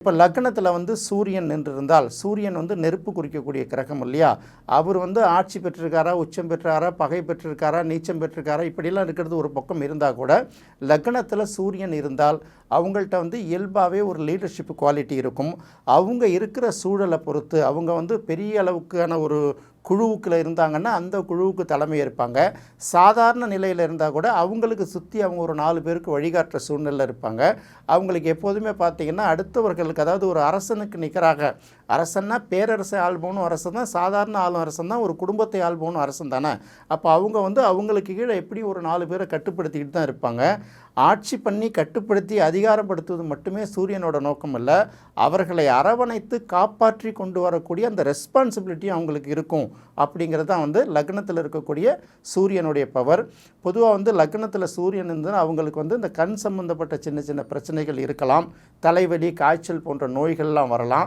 இப்போ லக்னத்தில் வந்து சூரியன் நின்றிருந்தால் சூரியன் வந்து நெருப்பு குறிக்கக்கூடிய கிரகம் இல்லையா? அவர் வந்து ஆட்சி பெற்றிருக்காரா உச்சம் பெற்றாரா பகை பெற்றிருக்காரா நீச்சம் பெற்றிருக்காரா இப்படிலாம் இருக்கிறது ஒரு பக்கம் இருந்தால் கூட லக்னத்தில் சூரியன் இருந்தால் அவங்கள்ட்ட வந்து இயல்பாகவே ஒரு லீடர்ஷிப் குவாலிட்டி இருக்கும். அவங்க இருக்கிற சூழலை பொறுத்து அவங்க வந்து பெரிய அளவுக்கான ஒரு குழுவுக்குள்ள இருந்தாங்கன்னா அந்த குழுவுக்கு தலைமை இருப்பாங்க சாதாரண நிலையில் இருந்தால் கூட அவங்களுக்கு சுற்றி அவங்க ஒரு நாலு பேருக்கு வழிகாட்டுற சூழ்நிலை இருப்பாங்க. அவங்களுக்கு எப்போதுமே பார்த்தீங்கன்னா அடுத்தவர்களுக்கு அதாவது ஒரு அரசனுக்கு நிகராக அரசன்னா பேரரசை ஆள்போனும் அரசன் தான் சாதாரண ஆளும் அரசன் தான் ஒரு குடும்பத்தை ஆள்போனும் அரசன் தானே அப்போ அவங்க வந்து அவங்களுக்கு கீழே எப்படி ஒரு நாலு பேரை கட்டுப்படுத்திக்கிட்டு தான் இருப்பாங்க. ஆட்சி பண்ணி கட்டுப்படுத்தி அதிகாரப்படுத்துவது மட்டுமே சூரியனோட நோக்கம் இல்லை அவர்களை அரவணைத்து காப்பாற்றி கொண்டு வரக்கூடிய அந்த ரெஸ்பான்சிபிலிட்டி அவங்களுக்கு இருக்கும். அப்படிங்கிறது தான் வந்து லக்னத்தில் இருக்கக்கூடிய சூரியனுடைய பவர். பொதுவாக வந்து லக்னத்தில் சூரியன் இருந்தால் அவங்களுக்கு வந்து இந்த கண் சம்பந்தப்பட்ட சின்ன சின்ன பிரச்சனைகள் இருக்கலாம். தலைவலி காய்ச்சல் போன்ற நோய்கள்லாம் வரலாம்.